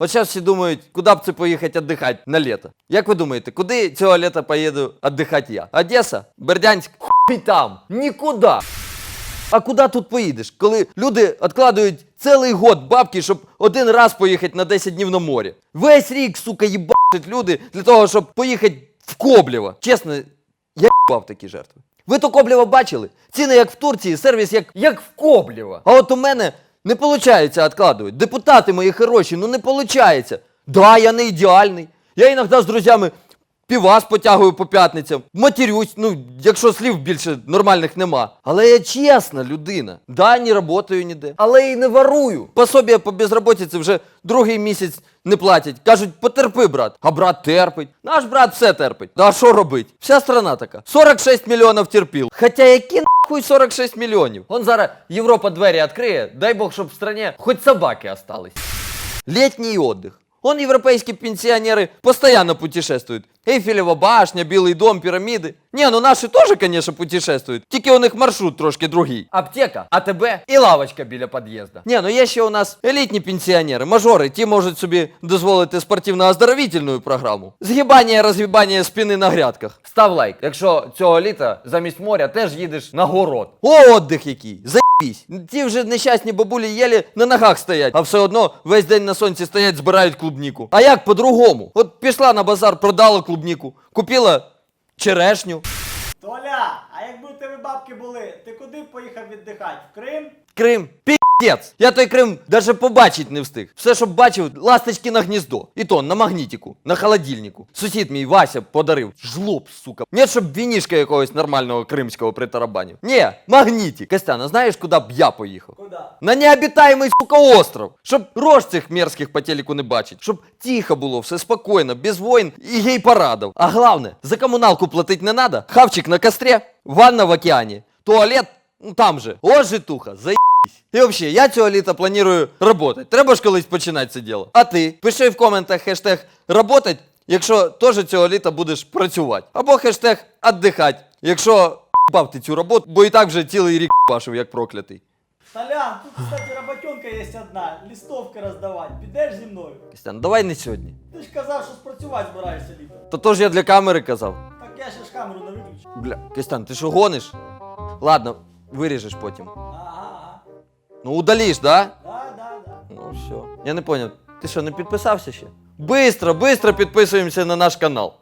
От зараз всі думають, куди б це поїхати віддихати на літо. Як ви думаєте, куди цього літа поїду віддихати я? Одеса? Бердянськ? Хуй там! Нікуди! А куди тут поїдеш, коли люди відкладають цілий год бабки, щоб один раз поїхати на 10 днів на море? Весь рік, сука, їбачать люди для того, щоб поїхати в Коблєво. Чесно, я їбав такі жертви. Ви то Коблєво бачили? Ціни як в Турції, сервіс як, як в Коблєво. А от у мене не виходить відкладувати. Депутати мої хороші, ну не виходить. Да, я не ідеальний. Я іноді з друзями півас потягую по п'ятницям, матерюсь, ну, якщо слів більше нормальних нема. Але я чесна людина. Да, не працюю ніде, але і не ворую. Пособія по безробітці вже другий місяць не платять. Кажуть, потерпи, брат. А брат терпить. Наш брат все терпить. Да що робить? Вся страна така. 46 мільйонів терпіл. Хоча які нахуй 46 мільйонів? Он зараз Європа двері відкриє, дай Бог, щоб в стране хоч собаки остались. Летний отдых. Он европейские пенсионеры постоянно путешествуют. Эйфелева башня, Білий дом, пирамиды. Не, ну наши тоже, конечно, путешествуют. Тільки у них маршрут трошки другий. Аптека, АТБ і лавочка біля під'їзду. Не, ну є ще у нас елітні пенсіонери, мажори, ті можуть собі дозволити спортивно-оздоровительну програму. Згибання, розгибання спини на грядках. Став лайк, якщо цього літа замість моря теж їдеш на город. О, отдих який! Заєбісь! Ті вже нещасні бабулі єлі на ногах стоять, а все одно весь день на сонці стоять, збирають клубніку. А як по-другому? От пішла на базар, продала клубніку, купила черешню. Толя, а якби у тебе бабки були, ти куди поїхав віддихати? В Крим? Крим. Піздець! Я той Крим даже побачить не встиг. Все, що бачив, ласточки на гніздо. І то на магнітику, на холодильнику. Сусід мій Вася подарив. Жлоб, сука. Ні, щоб вінішка якогось нормального кримського притарабанів. Ні, магнітик. Костяна, знаєш, куди б я поїхав? Куди? На необитаємий, сука, остров. Щоб рож цих мерзких по телеку не бачить. Щоб тихо було, все спокійно, без воїн і гей-парадів. А головне, за комуналку платить не надо. Хавчик на кострі, ванна в океані, туалет, ну там же. О, житуха, за і взагалі, я цього літа планую работать. Треба ж колись починати це діло. А ти пиши в коментах хештег работать, якщо теж цього літа будеш працювати. Або хештег отдихать, якщо бав ти цю роботу, бо і так вже цілий рік пашив, як проклятий. Толян, тут, кстати, роботенка є одна. Листовки роздавати. Підеш зі мною? Костян, давай не сьогодні. Ти ж казав, що спрацювати збираєшся літо. То то ж я для камери казав. Так я ще ж камеру не виключу. Бля, Костян, ти що гониш? Ладно, виріжеш потім. Ну удаліш, да? Да, да, да. Ну все. Я не понял. Ти що, не підписався ще? Бистро, бистро підписуємося на наш канал.